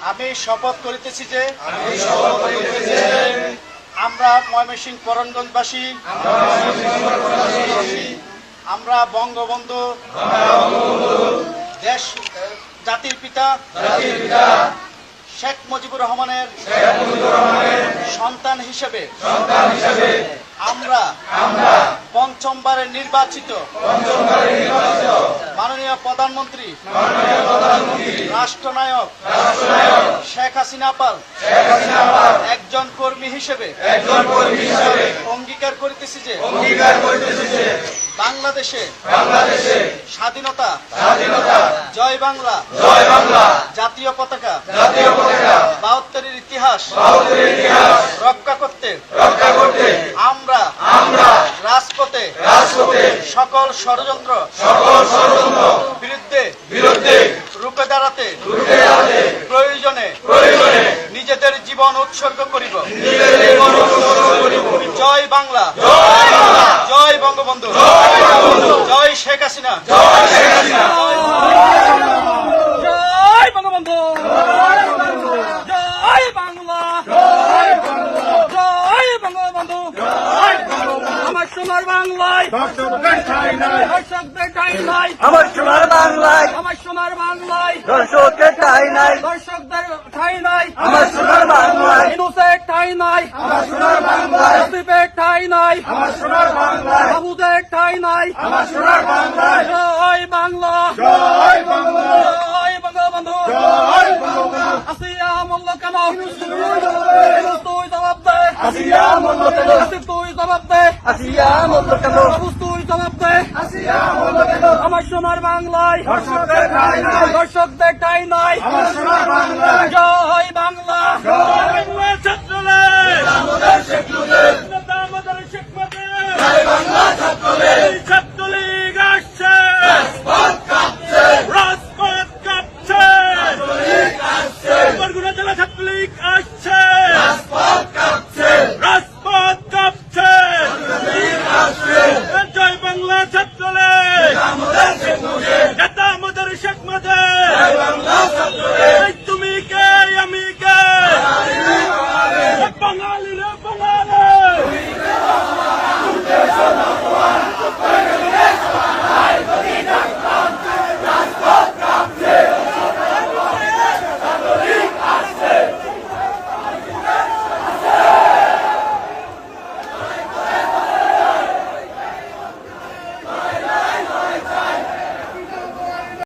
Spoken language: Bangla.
আমি শপথ করিতেছি যে আমরা ময়মনসিংহ করণগঞ্জবাসী আমরা বঙ্গবন্ধু দেশ জাতির পিতা শেখ মুজিবুর রহমানের সন্তান হিসেবে আমরা পঞ্চমবারের নির্বাচিত মাননীয় প্রধানমন্ত্রী রাষ্ট্রনায়ক শেখ হাসিনা পাল। একজন কর্মী হিসেবে অঙ্গীকার করিতেছি যে বাংলাদেশে স্বাধীনতা জয় বাংলা জাতীয় পতাকা বাহাত্তরের ইতিহাস রক্ষা করতে আমরা রাজপথে সকল ষড়যন্ত্র বিরুদ্ধে নিজেদের জীবন উৎসর্গ করিব। জয় বাংলা। জয় বঙ্গবন্ধু। জয় শেখ হাসিনা জয় বঙ্গবন্ধু জয় বাংলা জয় বঙ্গবন্ধু আমার সোনার বাংলায় দর্শকদের ঠাই নাই। আমার সোনার বাংলায়। আমার সোনার বাংলায়। দর্শকের ঠাই নাই। দর্শকদের ঠাই নাই। আমার সোনার বাংলায়। ইনুসের ঠাই নাই। আমার সোনার বাংলায়। আসিফের ঠাই নাই। আমার সোনার বাংলায়। বাবুদের ঠাই নাই। আমার সোনার বাংলায়। জয় বাংলা। জয় বঙ্গবন্ধু জয় বঙ্গবন্ধু। জয় বঙ্গবন্ধু আসিয়া মল্ল কেন Hacíamos lo que nos. Haces tú y tomaste. Hacíamos lo que nos. Hacemos tú y tomaste. Hacíamos lo que nos. আমার সোনার বাংলায় দর্শকদের ঠাই নাই দর্শকদের ঠাই নাই আমার সোনার বাংলায় জয় বাংলা জয় বাংলা ছাত্রলীগ আমাদের শেখ মুজিব আমাদের শেখ মুজিব জয় বাংলা ছাত্রলীগ আমলে নেতা আমাদের শেখ মাদের